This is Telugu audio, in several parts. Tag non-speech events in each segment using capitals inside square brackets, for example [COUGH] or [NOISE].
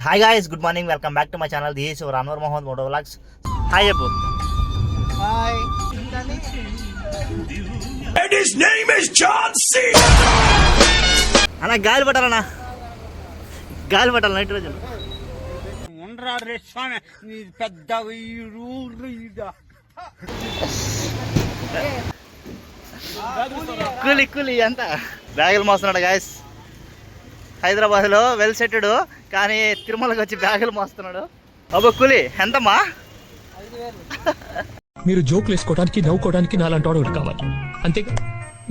Hi guys good morning welcome back to my channel this your Anwar Mohammed moto vlogs hi చెప్పు hi And his name is John C. అన్న గాలి పట్టాలన్నా. గాలి పట్టాలి నైట్ రోజు. ఉండరా రే స్వామి నీ పెద్ద కూలి కూలి అంతా. బ్యాగులు మోస్తున్నాడు గాయస్ హైదరాబాద్లో వెల్ సెటెడ్ కానీ తిరుమలకి వచ్చి బ్యాగులు మోస్తున్నాడు. అబ్బో కూలి ఎంతమ్మా? మీరు జోకులు వేసుకోవడానికి నవ్వుకోవడానికి నాలాంటి వాడు కావాలి. అంతేగా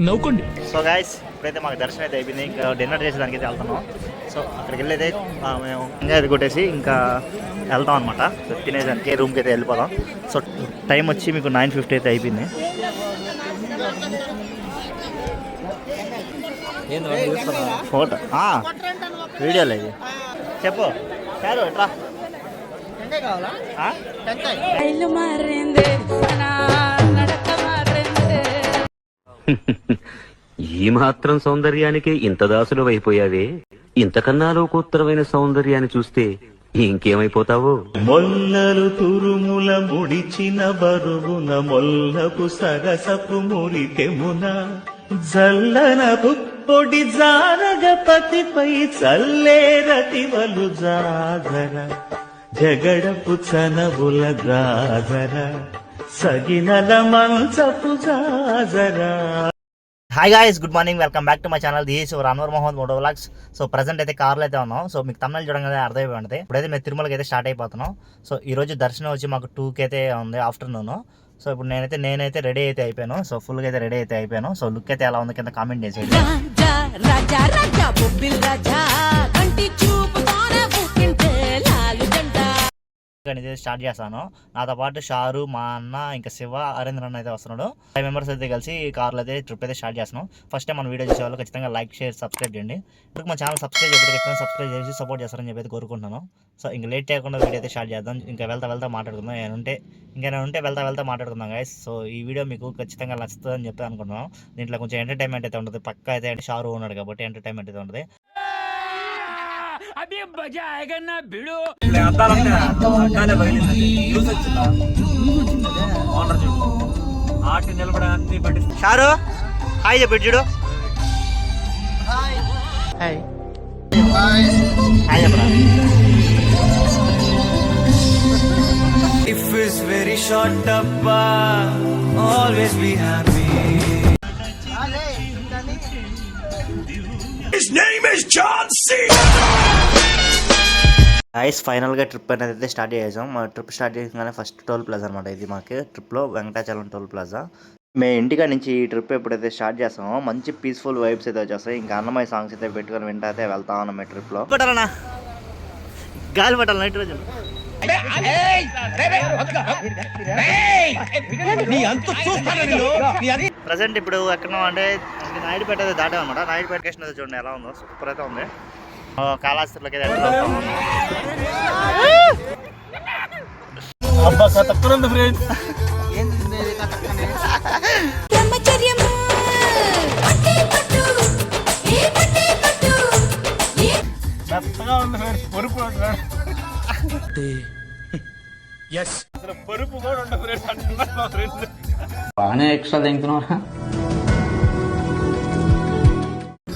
నవ్వుకోండి. సో గాయస్ ఇప్పుడైతే మాకు దర్శనం అయితే అయిపోయింది. ఇంకా డిన్నర్ చేసేదానికి అయితే వెళ్తున్నాం. సో అక్కడికి వెళ్ళేది మేము అది కొట్టేసి ఇంకా వెళ్తాం అనమాట సో తినేదానికి రూమ్కి అయితే వెళ్ళిపోదాం. సో టైం వచ్చి మీకు నైన్ ఫిఫ్టీ అయితే అయిపోయింది. ఫోటో. వీడియోలో ఇది చెప్పు. ఎట్రా మారింది ఈ మాత్రం సౌందర్యానికి ఇంత దాసులు అయిపోయావే. ఇంతకన్నా లోకోత్తరమైన సౌందర్యాన్ని చూస్తే ఇంకేమైపోతావో? మొల్లలు తురుముల ముడిచిన బరువున మొల్లపు సరసపు మురికెమున జల్లన పొడి జారగపతిపై చల్లేరతివలు జాగర. జగడపు చనవుల గాజర సగినల మంచపు జాజరా hi guys good morning welcome back to my channel this so Anwar Mohammed moto vlogs so present అయితే కార్లో అయితే ఉన్నాం. సో మీకు తమిళ చూడగానే అర్థమైపోయి ఉంటుంది ఇప్పుడైతే మేము తిరుమలకి అయితే స్టార్ట్ అయిపోతున్నాం. సో ఈ రోజు దర్శనం వచ్చి మాకు టూకి అయితే ఉంది ఆఫ్టర్నూన్ సో ఇప్పుడు నేనైతే నేనైతే రెడీ అయితే అయిపోయాను. సో ఫుల్గా అయితే రెడీ అయితే అయిపోయాను. సో లుక్ అయితే ఎలా ఉంది కింద కామెంట్ చేసేయండి. అనేది స్టార్ట్ చేస్తాను. నాతో పాటు షారు మా అన్న ఇంకా శివ అరేంద్ర అన్న అయితే వస్తున్నాడు. ఫైవ్ మెంబర్స్ అయితే కలిసి కార్లో అయితే ట్రిప్ అయితే స్టార్ట్ చేస్తున్నాం. ఫస్ట్ టైం మన వీడియో చూసే వాళ్ళు ఖచ్చితంగా లైక్ షేర్ సబ్స్క్రైబ్ చేయండి. ఇప్పుడు మా ఛానల్ సబ్స్క్రైబ్ చేయకపోతే ఖచ్చితంగా సబ్స్క్రైబ్ చేసి సపోర్ట్ చేస్తారని చెప్పి కోరుకుంటున్నాను. సో ఇంకా లేట్ చేయకుండా వీడియో అయితే స్టార్ట్ చేద్దాం. ఇంకా వెళ్తా వెళ్తా మాట్లాడుకుందాం. ఏమైనా ఉంటే ఇంకా ఉంటే వెళ్తా వెళ్తా మాట్లాడుకుందాం గైస్ సో ఈ వీడియో మీకు ఖచ్చితంగా నచ్చుతుందని చెప్పి అనుకుంటున్నాను. దీంట్లో కొంచెం ఎంటర్టైన్మెంట్ అయితే ఉంటుంది. పక్క అయితే షారు ఉన్నాడు కాబట్టి ఎంటర్టైన్మెంట్ అయితే ఉంటుంది. షారు హాయ్ చెప్పి చూడు హాయ్ హాయ్ చెప్పరా Life is very short, Appa. Always be happy. His name is John C. Ice ఫైనల్గా ట్రిప్ అనేది అయితే స్టార్ట్ చేసాం. మా ట్రిప్ స్టార్ట్ చేయగానే ఫస్ట్ టోల్ ప్లాజా అనమాట ఇది మాకు. ట్రిప్లో వెంకటాచలం టోల్ ప్లాజా మేము ఇంటికా నుంచి ఈ ట్రిప్ ఎప్పుడైతే స్టార్ట్ చేస్తామో మంచి పీస్ఫుల్ వైబ్స్ అయితే వచ్చేస్తాయి. ఇంకా అన్నమయ్య సాంగ్స్ అయితే పెట్టుకొని వింటా అయితే వెళ్తా ఉన్నాం ఈ ట్రిప్లో పట్టాలన్నా గాలి పట్టాలి నైట్ రోజు ప్రజెంట్ ఇప్పుడు ఎక్కడ అంటే నాయుడుపేట అయితే దాటాం అనమాట నాయుడుపేట స్టేషన్ అయితే చూడండి ఎలా ఉందో. సూపర్ అయితే ఉంది. ఆ, కాళహస్తిలోకి అయితే ఎంటర్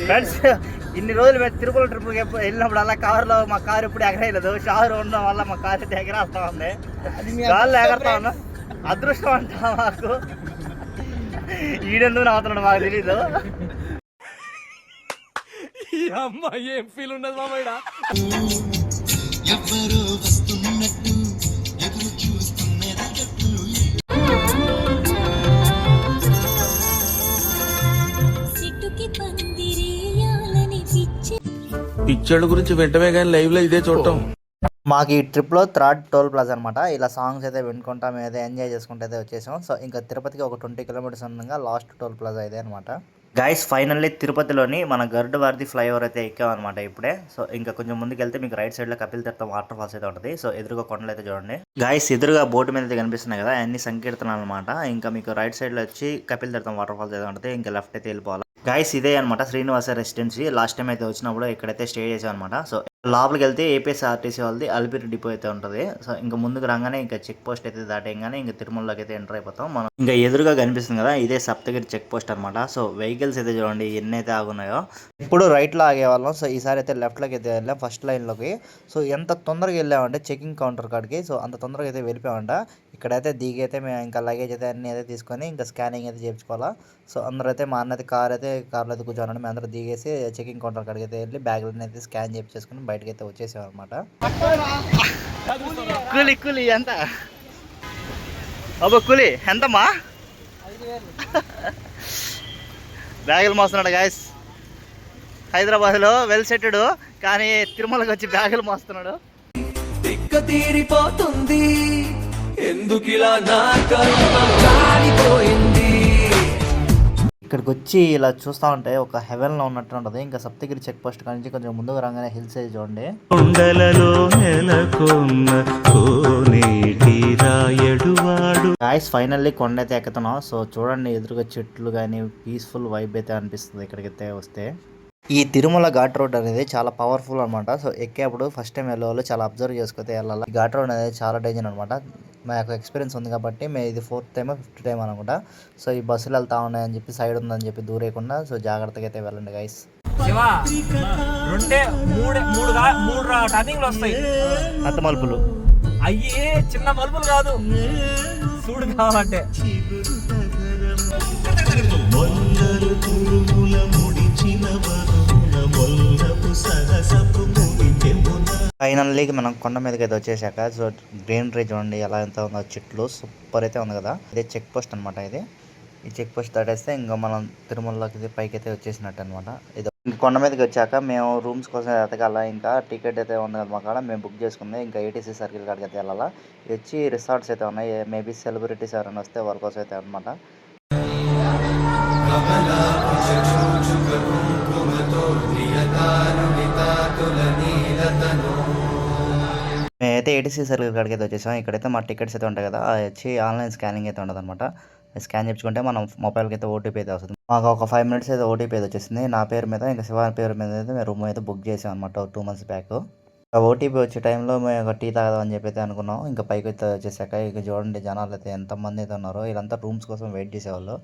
ఫ్రెండ్స్ ఇన్ని రోజులు మేము తిరుపతి ట్రిప్ వెళ్ళినప్పుడు అలా కార్లో మా కారు ఎప్పుడు ఎగరేయలేదు. షారు ఉండడం వల్ల మా కారు అయితే ఎగరేస్తా ఉంది. గాల్లో ఎగరతా ఉన్నా అదృష్టం అంటా మాకు. ఈడెందుకు నవ్వుతున్నాడు మాకు తెలీదు. సిట్టుకి పిక్చర్ల గురించి వెంటనే కానీ లైవ్లో ఇదే చూడటం. మాకు ఈ ట్రిప్లో థర్డ్ టోల్ ప్లాజా అనమాట ఇలా సాంగ్స్ అయితే వినుకుంటా మేము అయితే ఎంజాయ్ చేసుకుంటూ అయితే వచ్చేసాం. సో ఇంకా తిరుపతికి ఒక ట్వంటీ కిలోమీటర్స్ ఉండగా లాస్ట్ టోల్ ప్లాజా ఇదే అనమాట గైస్ ఫైనల్లీ తిరుపతిలోని మన గరుడ వారిది ఫ్లైఓవర్ అయితే ఎక్కాం అనమాట ఇప్పుడే. సో ఇంకా కొంచెం ముందుకు వెళ్తే మీకు రైట్ సైడ్లో కపిల్ తీర్థం వాటర్ ఫాల్స్ అయితే ఉంటుంది. సో ఎదురుగా కొండలు అయితే చూడండి. గాయస్ ఎదురుగా బోర్డు మీద అయితే కనిపిస్తున్నాయి కదా అన్ని సంకీర్తనాలు అనమాట ఇంకా మీకు రైట్ సైడ్లో వచ్చి కపిల్ తీర్థం వాటర్ ఫాల్స్ అయితే ఉంటుంది. ఇంకా లెఫ్ట్ అయితే వెళ్ళిపోవాలి. గాయస్ ఇదే అనమాట శ్రీనివాస రెసిడెన్సీ లాస్ట్ టైం అయితే వచ్చినప్పుడు ఇక్కడైతే స్టే చేసాం అనమాట సో లోపలికి వెళ్తే ఏపీఎస్ఆర్టీసీ వాళ్ళది అలిపిరి డిపో అయితే ఉంటుంది. సో ఇంకా ముందుకు రాగానే ఇంకా చెక్ పోస్ట్ అయితే దాటేయగానే ఇంకా తిరుమలలోకి అయితే ఎంటర్ అయిపోతాం. మనం ఇంకా ఎదురుగా కనిపిస్తుంది కదా ఇదే సప్తగిరి చెక్ పోస్ట్ అనమాట సో వెహికల్స్ అయితే చూడండి ఎన్ని అయితే ఆగున్నాయో ఇప్పుడు రైట్లో ఆగేవాళ్ళం సో ఈసారి అయితే లెఫ్ట్లోకి అయితే వెళ్ళాం ఫస్ట్ లైన్లోకి సో ఎంత తొందరగా వెళ్ళామంటే చెకింగ్ కౌంటర్ కాడికి. సో అంత తొందరగా అయితే వెళ్ళిపోయామంట. ఇక్కడైతే దిగి అయితే మేము ఇంకా లగేజ్ అయితే అన్ని అయితే తీసుకొని ఇంకా స్కానింగ్ అయితే చేయించుకోవాలా. సో అందరూ అయితే మా అన్నది కార్ అయితే కార్లో అయితే కూర్చోనండి మేము అందరూ దిగేసి చెకింగ్ కౌంటర్ కాడికి అయితే వెళ్ళి బ్యాగ్లను అయితే స్కాన్ చేయించేసుకుని బయటకి అయితే వచ్చేసాం అనమాట కూలి కూలి ఎంత? అబ్బో కూలి ఎంతమ్మా? బ్యాగులు మోస్తున్నాడు గాయస్ హైదరాబాద్లో వెల్ సెటెడ్ కానీ తిరుమలకి వచ్చి బ్యాగులు మోస్తున్నాడు. తిక్క తీరిపోతుంది. ఎందుకిలా నా కర్మ? జారిపోయింది. ఇక్కడికి వచ్చి ఇలా చూస్తూ ఉంటే ఒక హెవెన్లో ఉన్నట్టు ఉంటుంది. ఇంకా సప్తగిరి చెక్ పోస్ట్ కాడ నుంచి కొంచెం ముందుకు రాగానే హిల్స్ అయితే చూడండి. గాయస్ ఫైనల్లీ కొండ అయితే ఎక్కుతున్నాం. సో చూడండి ఎదురుగా చెట్లు కానీ పీస్ఫుల్ వైబ్ అయితే అనిపిస్తుంది ఇక్కడికైతే వస్తే. ఈ తిరుమల ఘాట్ రోడ్ అనేది చాలా పవర్ఫుల్ అనమాట సో ఎక్కేప్పుడు ఫస్ట్ టైం వెళ్ళేవాళ్ళు చాలా అబ్జర్వ్ చేసుకుంటే వెళ్ళాలి. ఈ ఘాట్ రోడ్ అనేది చాలా డేంజర్ అనమాట మాకు ఎక్స్పీరియన్స్ ఉంది కాబట్టి మేము ఇది ఫోర్త్ టైం ఫిఫ్త్ టైం అనుకుంటా. సో ఈ బస్సులు వెళ్తా ఉన్నాయని చెప్పి సైడ్ ఉందని చెప్పి దూరేయకుండా సో జాగ్రత్తగా అయితే వెళ్ళండి గైస్ శివ రెండే మూడు మూడు గా- మూడు రా- టర్నింగ్లు వస్తాయి. అత్త మలుపులు. అయ్యి చిన్న మలుపులు కాదు. చూడు కావాలంటే. ఫైనల్లీ మనం కొండ మీదకి అయితే వచ్చేసాక సో గ్రీనరీ చూడండి ఎలా ఎంత ఉందో చెట్లు సూపర్ అయితే ఉంది కదా. ఇదే చెక్ పోస్ట్ అనమాట ఇది. ఈ చెక్ పోస్ట్ దాటేస్తే ఇంకా మనం తిరుమలలోకి అయితే పైకి అయితే వచ్చేసినట్టు అనమాట ఇది కొండ మీదకి వచ్చాక మేము రూమ్స్ కోసం ఎతకాల ఇంకా టికెట్ అయితే ఉంది కదా మా కాడ మేము బుక్ చేసుకుంది. ఇంకా ఏటీసీ సర్కిల్ కాడికి అయితే వెళ్ళాలా వచ్చి రిసార్ట్స్ అయితే ఉన్నాయి. మేబీ సెలబ్రిటీస్ ఎవరైనా వస్తే వాళ్ళ కోసం అయితే అనమాట మేమైతే ఏటీసీ సర్కిల్ కాడికి అయితే వచ్చేసాం. ఇక్కడైతే మా టికెట్స్ అయితే ఉంటాయి కదా. అది వచ్చి ఆన్లైన్ స్కానింగ్ అయితే ఉండదు అనమాట స్కాన్ చేయించుకుంటే మనం మొబైల్కి అయితే ఓటీపీ అయితే వస్తుంది. మాకు ఒక ఫైవ్ మినిట్స్ అయితే ఓటీపీ అయితే వచ్చేసింది. నా పేరు మీద ఇంకా శివ పేరు మీద అయితే మేము రూమ్ అయితే బుక్ చేసాం అనమాట టూ మంత్స్ బ్యాక్ ఆ ఓటీపీ వచ్చే టైంలో మేము ఒక టీ తాగదాం అని చెప్పి అయితే అనుకున్నాం. ఇంకా పైకి అయితే వచ్చేసాక ఇక చూడండి జనాలు అయితే ఎంతమంది అయితే ఉన్నారో వీళ్ళంతా రూమ్స్ కోసం వెయిట్ చేసేవాళ్ళు.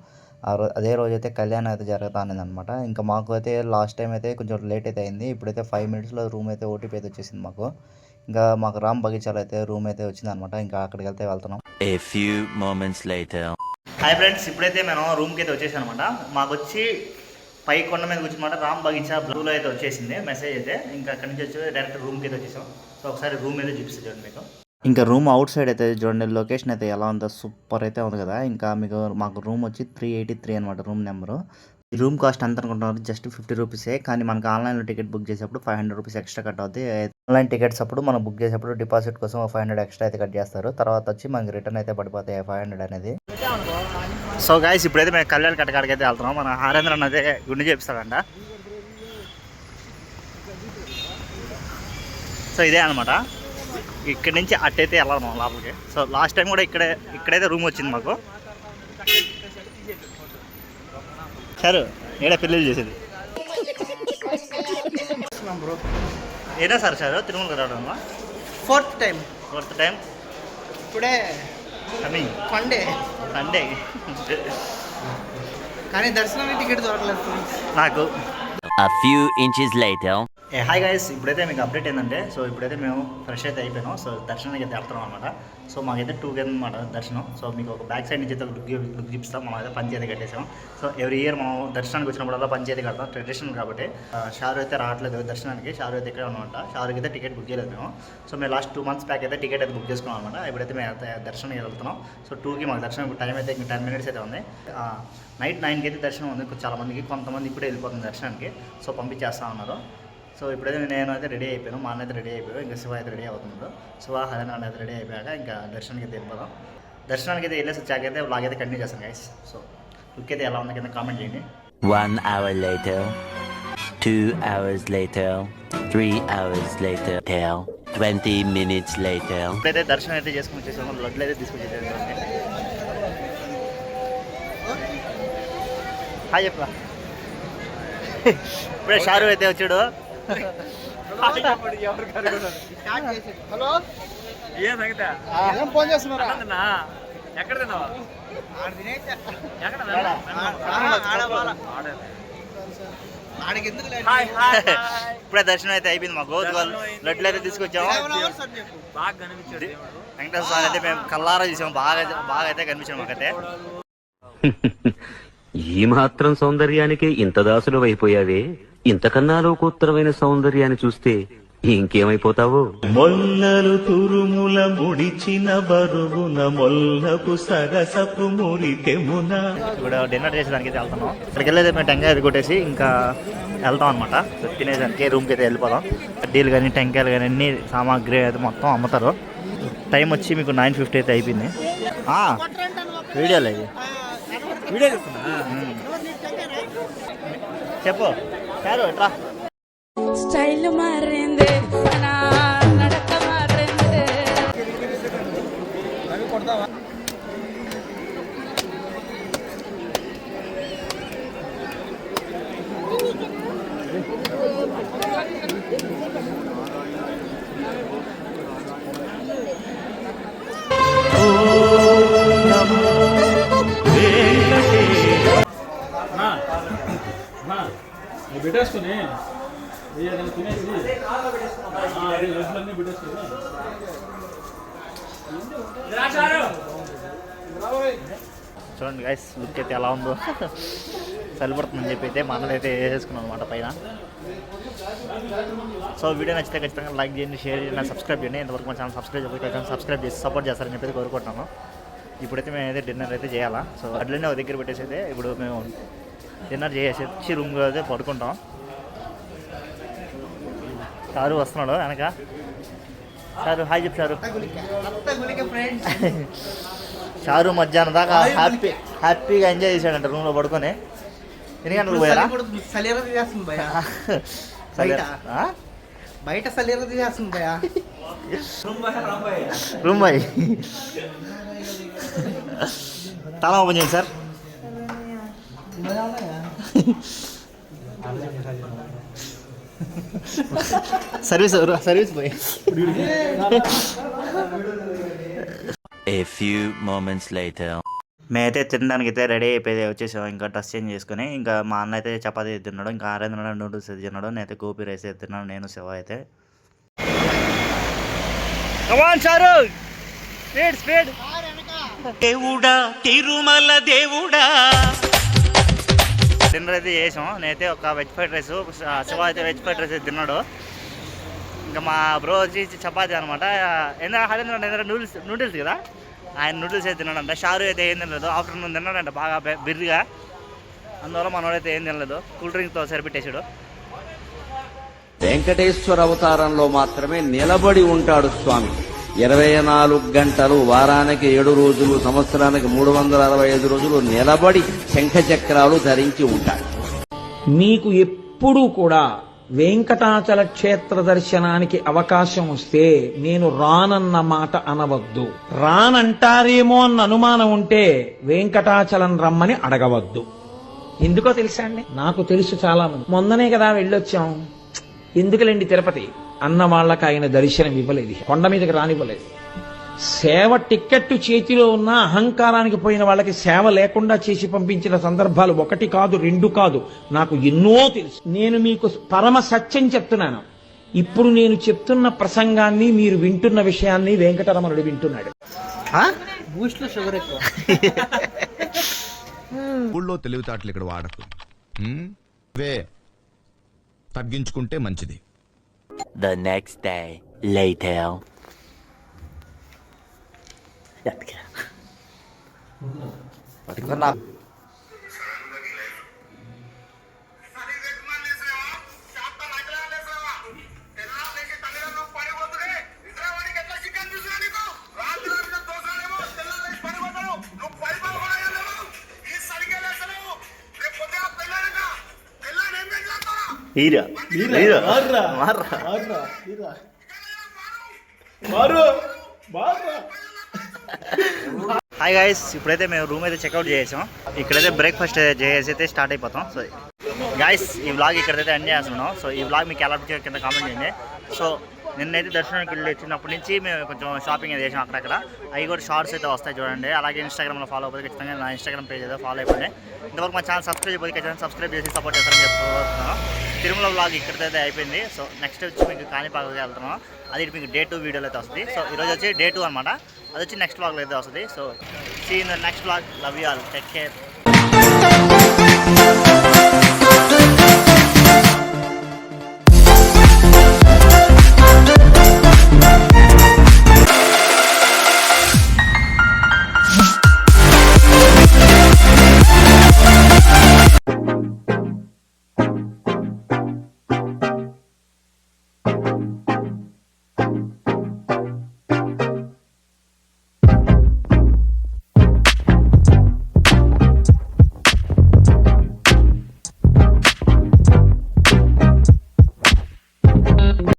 ఆ రోజు అదే రోజు అయితే కళ్యాణం అయితే జరుగుతా అనేది అనమాట ఇంకా మాకు అయితే లాస్ట్ టైం అయితే కొంచెం లేట్ అయితే అయింది ఇప్పుడైతే ఫైవ్ మినిట్స్లో రూమ్ అయితే ఓటీపీ అయితే వచ్చేసింది మాకు. ఇంకా మాకు రామ్ బగీచాలో అయితే రూమ్ అయితే వచ్చింది అనమాట ఇంకా అక్కడికి వెళ్తే వెళ్తున్నాం. A few moments later. Hi friends ఇప్పుడైతే మేము రూమ్కి అయితే వచ్చేసాం అనమాట మాకు వచ్చి పై కొండ మీద కూర్చున్నమాట. రామ్ బగీచా బ్లూలో అయితే వచ్చేసింది మెసేజ్ అయితే ఇంకా అక్కడి నుంచి వచ్చి డైరెక్ట్ రూమ్కి అయితే వచ్చేసాం. సో ఒకసారి రూమ్ అయితే చూపిస్తుంది చూడండి మీకు. ఇంకా రూమ్ అవుట్ సైడ్ అయితే చూడండి లొకేషన్ అయితే ఎలా ఉందో సూపర్ అయితే ఉంది కదా. ఇంకా మీకు మాకు రూమ్ వచ్చి త్రీ ఎయిటీ త్రీ అనమాట రూమ్ నెంబరు. ఈ రూమ్ కాస్ట్ ఎంత అనుకుంటున్నారు? జస్ట్ ఫిఫ్టీ రూపీసే కానీ మనకు ఆన్లైన్లో టికెట్ బుక్ చేసేప్పుడు five hundred rupees extra cut అవుతుంది ఆన్లైన్ టికెట్స్ అప్పుడు మనం బుక్ చేసేప్పుడు డిపాజిట్ కోసం ఫైవ్ హండ్రెడ్ ఎక్స్ట్రా అయితే కట్ చేస్తారు. తర్వాత వచ్చి మనకి రిటర్న్ అయితే పడిపోతాయి ఫైవ్ హండ్రెడ్ అనేది. సో గాయస్ ఇప్పుడైతే మేము కళ్యాణ్ కట్టకాడికి అయితే వెళ్తున్నాం. మన హరేంద్ర అయితే గుండె చేపిస్తాడంట. సో ఇదే అనమాట ఇక్కడి నుంచి అట్టయితే వెళ్ళాలి మనం లోపలికి. సో లాస్ట్ టైం కూడా ఇక్కడే ఇక్కడైతే రూమ్ వచ్చింది మాకు. సార్ ఏడా పెళ్ళిళ్ళు చేసేది? ఏడా సార్ సార్? తిరుమలకి రావడం ఫోర్త్ టైం ఫోర్త్ టైం ఇప్పుడే కమింగ్ సండే సండే కానీ దర్శనానికి టికెట్ దొరకలేదు నాకు. A few inches later. ఏ హాయ్ గైస్ ఇప్పుడైతే మీకు అప్డేట్ ఏంటంటే సో ఇప్పుడైతే మేము ఫ్రెష్ అయితే అయిపోయినాం. సో దర్శనానికి అయితే వెళ్తున్నాం అనమాట సో మాకైతే టూ గేమ్ అనమాట దర్శనం. సో మీకు ఒక బ్యాక్ సైడ్ నుంచి అయితే లుక్ లుక్ చూపిస్తాం. మనం అయితే పంచాయతీ కట్టేసాం. సో ఎవ్రీ ఇయర్ మనం దర్శనానికి వచ్చినప్పుడల్లా పంచాయతీ కడతాం. ట్రెడిషనల్ కాబట్టి షారు అయితే రావట్లేదు దర్శనానికి. షారు అయితే ఇక్కడ ఉన్నమాట షారుకి అయితే టికెట్ బుక్ చేయలేదు మేము. సో మేము లాస్ట్ టూ మంత్స్ బ్యాక్ అయితే టికెట్ అయితే బుక్ చేసుకున్నాం అనమాట ఇప్పుడైతే మేము అయితే దర్శనానికి వెళ్తున్నాం. సో టూకి మాకు దర్శనం టైం అయితే ఇంకా టెన్ మినిట్స్ అయితే ఉంది. నైట్ నైన్కి అయితే దర్శనం ఉంది. చాలా మందికి కొంతమంది ఇప్పుడే వెళ్ళిపోతుంది దర్శనానికి. సో పంపించేస్తా ఉన్నారు. సో ఇప్పుడైతే నేను అయితే రెడీ అయిపోయాను మా అన్న అయితే రెడీ అయిపోయాడు ఇంకా శివ అయితే రెడీ అవుతున్నాడు శివ హరినారాయణ అయితే రెడీ అయిపోయాక ఇంకా దర్శనానికి అయితే వెళ్ళిపోదాం దర్శనానికి అయితే వెళ్ళేసి వచ్చాక అయితే బ్లాగ్ అయితే కంటిన్యూ చేస్తాను గైస్ సో లుక్ అయితే ఎలా ఉంది కింద కామెంట్ చేయండి hour later. Two hours later. Three hours later. Tell. Twenty minutes later. ఇప్పుడైతే దర్శనం అయితే చేసుకుని వచ్చేసాము లడ్లు అయితే తీసుకొచ్చేసాను హాయ్ చెప్పరా [LAUGHS] ఇప్పుడే షారు అయితే వచ్చాడు హలో? ఏ సంగతి? ఫోన్ చేస్తున్నారా? ఎక్కడ తిన్నావు? ఇప్పుడే దర్శనం అయితే అయిపోయింది మాకు. లడ్లు అయితే తీసుకొచ్చాము. వెంకటేశ్వర స్వామి అయితే మేము కల్లారా చూసాము. బాగా బాగా అయితే కనిపించాడు మాకైతే. [LAUGHS] ఈ మాత్రం సౌందర్యానికి ఇంత దాసులు అయిపోయావే. ఇంతకన్నా లోకోత్తరమైన సౌందర్యాన్ని చూస్తే ఇంకేమైపోతావో? మొల్లలు తురుముల ముడిచిన బరువున మొల్లపు సరసపు మురికెమున ఇప్పుడు డిన్నర్ చేసేదానికి అయితే వెళ్తున్నాం ఇక్కడికి వెళ్ళేది మేము టెంకాయ అది కొట్టేసి ఇంకా వెళ్తాం అనమాట తినేదానికి రూమ్కి అయితే వెళ్ళిపోదాం. కడ్డీలు కానీ టెంకాయలు కానీ అన్ని సామాగ్రి అయితే మొత్తం అమ్ముతారు. టైం వచ్చి మీకు నైన్ ఫిఫ్టీ అయితే అయిపోయింది. ఆ, వీడియోలో ఇది వీడియో చెప్పు. స్టైల్ మారింది చూడండి గైస్ లుక్ అయితే ఎలా ఉందో. సరిపడుతుందని చెప్పి అయితే మనది అయితే వేసేసుకున్నాం అనమాట పైన. సో వీడియో నచ్చితే ఖచ్చితంగా లైక్ చేయండి షేర్ చేయండి సబ్స్క్రైబ్ చేయండి. ఇంతవరకు మన ఛానల్ సబ్స్క్రైబ్ చేయకపోతే సబ్స్క్రైబ్ చేసి సపోర్ట్ చేస్తారని చెప్పి కోరుకుంటున్నాను. ఇప్పుడైతే మేము అయితే డిన్నర్ అయితే చేయాలా. సో అట్లనే ఒక దగ్గర పెట్టేసి అయితే ఇప్పుడు మేము డిన్నర్ చేసేసి వచ్చి రూమ్లో అయితే పడుకుంటాం. సారు వస్తున్నాడు వెనక. సారు హాయ్ చెప్పు సారు. షారు మధ్యాహ్నం దాకా హ్యాపీ హ్యాపీగా ఎంజాయ్ చేశాడంట రూమ్లో పడుకొని. ఎన్ని పోయారా? భయ [LAUGHS] సరే. బయట? సలీర తీసేస్తుంది రూమ్ బాయ్ తల ఓపెన్ చేయండి sir. [LAUGHS] Service service boy A few moments later. మేమైతే తినడానికి అయితే రెడీ అయిపోయి వచ్చేసాం. ఇంకా డ్రెస్ చేంజ్ చేసుకుని ఇంకా మా అన్న అయితే చపాతీ తిన్నాడు. ఇంకా ఆరేంద్ర నూడిల్స్ అయితే తిన్నాడు. నేనైతే గోపి రైస్ అయితే తిన్నాను. నేను శివ అయితే. చారు స్పీడ్ స్పీడ్ దేవుడా తిరుమల దేవుడా. డిన్నర్ అయితే చేసాం. నేనైతే ఒక వెజ్ ఫ్రైడ్ రైస్ శివ అయితే వెజ్ ఫ్రైడ్ రైస్ అయితే తిన్నాడు. ఇంకా మా బ్రో వచ్చి చపాతి అనమాట. ఏంటంటే హరేంద్ర ఏంటంటే నూడిల్స్ నూడిల్స్ కదా? ఆయన నూడిల్స్ అయితే తిన్నాడంట. షారు అయితే ఏం తినలేదు. ఆఫ్టర్నూన్ తిన్నాడంట బాగా బిర్రిగా. అందువల్ల మనోడైతే ఏం తినలేదు. కూల్ డ్రింక్తో సరిపెట్టేసాడు వెంకటేశ్వర అవతారంలో మాత్రమే నిలబడి ఉంటాడు స్వామి. ఇరవై నాలుగు గంటలు వారానికి ఏడు రోజులు సంవత్సరానికి మూడు వందల అరవై ఐదు రోజులు నిలబడి శంఖ చక్రాలు ధరించి ఉంటాడు మీకు ఎప్పుడూ కూడా వెంకటాచల క్షేత్ర దర్శనానికి అవకాశం వస్తే నేను రానన్న మాట అనవద్దు. రానంటారేమో అన్న అనుమానం ఉంటే వెంకటాచలం రమ్మని అడగవద్దు. ఎందుకో తెలుసా అండి? నాకు తెలుసు చాలా మంది మొన్ననే కదా వెళ్ళొచ్చాం. ఎందుకులేండి తిరుపతి? అన్న వాళ్ళకి ఆయన దర్శనం ఇవ్వలేదు. కొండ మీదకి రానివ్వలేదు. సేవ టిక్కెట్టు చేతిలో ఉన్న అహంకారానికి పోయిన వాళ్ళకి సేవ లేకుండా చేసి పంపించిన సందర్భాలు ఒకటి కాదు రెండు కాదు. నాకు ఎన్నో తెలుసు. నేను మీకు పరమ సత్యం చెప్తున్నాను. ఇప్పుడు నేను చెప్తున్న ప్రసంగాన్ని మీరు వింటున్న విషయాన్ని వెంకటరమణుడు వింటున్నాడు. బూస్ట్లో షుగర్ ఎక్కువ. [LAUGHS] ఊళ్ళో తెలివితేటలు ఇక్కడ వాడకు. తగ్గించుకుంటే మంచిది. The next day, later. [LAUGHS] Hero. Hero. మార్రా. Hi guys ఇప్పుడైతే మేము రూమ్ అయితే చెక్అవుట్ చేసాం ఇక్కడైతే బ్రేక్ఫాస్ట్ చేసి అయితే స్టార్ట్ అయిపోతాం. సో గాయస్ ఈ వ్లాగ్ ఇక్కడైతే ఎండ్ చేస్తున్నాం. సో ఈ వ్లాగ్ మీకు ఎలా కింద కామెంట్ చేయండి. సో నిన్నైతే దర్శనానికి వెళ్ళి వచ్చినప్పటి నుంచి మేము కొంచెం షాపింగ్ అది చేసాం అక్కడక్కడ. అవి కూడా షార్ట్స్ అయితే వస్తాయి చూడండి. అలాగే ఇన్స్టాగ్రామ్లో ఫాలో అయిపోతే ఖచ్చితంగా నా ఇన్స్టాగ్రామ్ పేజ్ అయితే ఫాలో అయిపోయింది ఇంతవరకు మా ఛానల్ సబ్స్క్రైబ్ అయిపోయి ఖచ్చితంగా సబ్స్క్రైబ్ చేసి సపోర్ట్ చేస్తారని చెప్పుకుంటున్నాను తిరుమల బ్లాగ్ ఇక్కడితో అయిపోయింది. సో నెక్స్ట్ వచ్చి మీకు కాణిపాకకి వెళ్తున్నాం. అది మీకు డే టూ వీడియోలో అయితే వస్తుంది. సో ఈరోజు వచ్చి డే టూ అనమాట అది వచ్చి నెక్స్ట్ బ్లాగ్లో అయితే వస్తుంది. So see in the next blog love you all take care